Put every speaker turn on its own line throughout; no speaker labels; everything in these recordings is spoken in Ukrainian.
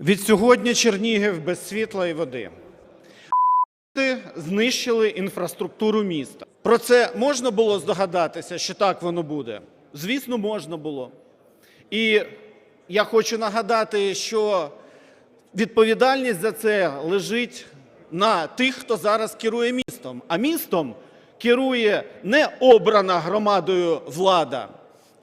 Від сьогодні Чернігів без світла і води. Знищили інфраструктуру міста. Про це можна було здогадатися, що так воно буде? Звісно, можна було. І я хочу нагадати, що відповідальність за це лежить на тих, хто зараз керує містом. А містом керує не обрана громадою влада,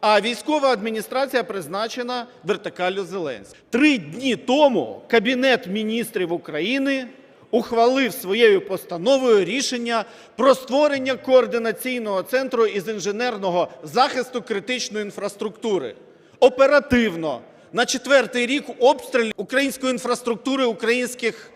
а військова адміністрація призначена вертикаллю Зеленського. Три дні тому Кабінет міністрів України ухвалив своєю постановою рішення про створення координаційного центру із інженерного захисту критичної інфраструктури. Оперативно на четвертий рік обстріл української інфраструктури, українських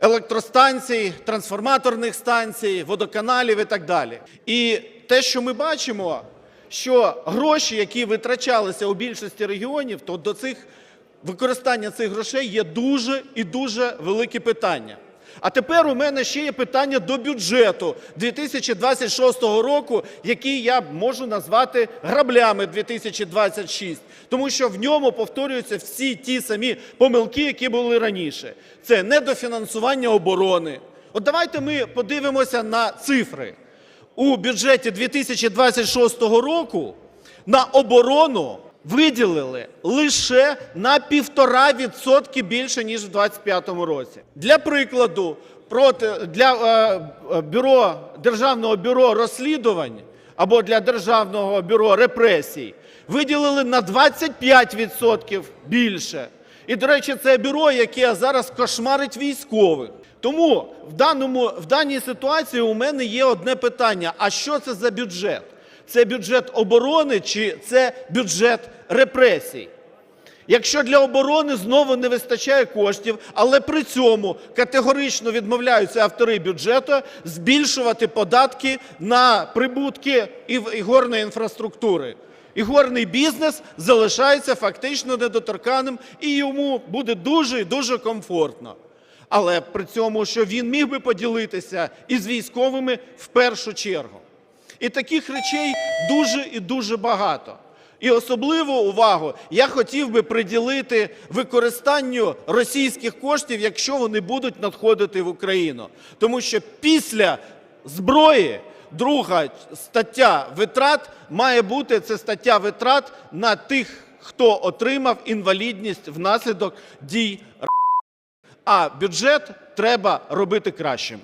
електростанцій, трансформаторних станцій, водоканалів і так далі. І те, що ми бачимо, що гроші, які витрачалися у більшості регіонів, то до цих використання цих грошей є дуже і дуже великі питання. А тепер у мене ще є питання до бюджету 2026 року, який я можу назвати граблями 2026, тому що в ньому повторюються всі ті самі помилки, які були раніше. Це недофінансування оборони. От давайте ми подивимося на цифри. У бюджеті 2026 року на оборону виділили лише на півтора відсотки більше, ніж в 2025 році. Для прикладу, проти, для е, е, бюро, Державного бюро розслідувань або для Державного бюро репресій виділили на 25% більше. І, до речі, це бюро, яке зараз кошмарить військових. Тому в, даному, в даній ситуації у мене є одне питання: а що це за бюджет? Це бюджет оборони чи це бюджет репресій? Якщо для оборони знову не вистачає коштів, але при цьому категорично відмовляються автори бюджету збільшувати податки на прибутки ів- ігорної інфраструктури. Ігорний бізнес залишається фактично недоторканим і йому буде дуже і дуже комфортно. Але при цьому, що він міг би поділитися із військовими в першу чергу. І таких речей дуже і дуже багато. І особливу увагу я хотів би приділити використанню російських коштів, якщо вони будуть надходити в Україну. Тому що після зброї друга стаття витрат має бути це стаття витрат на тих, хто отримав інвалідність внаслідок дій. А бюджет треба робити кращим.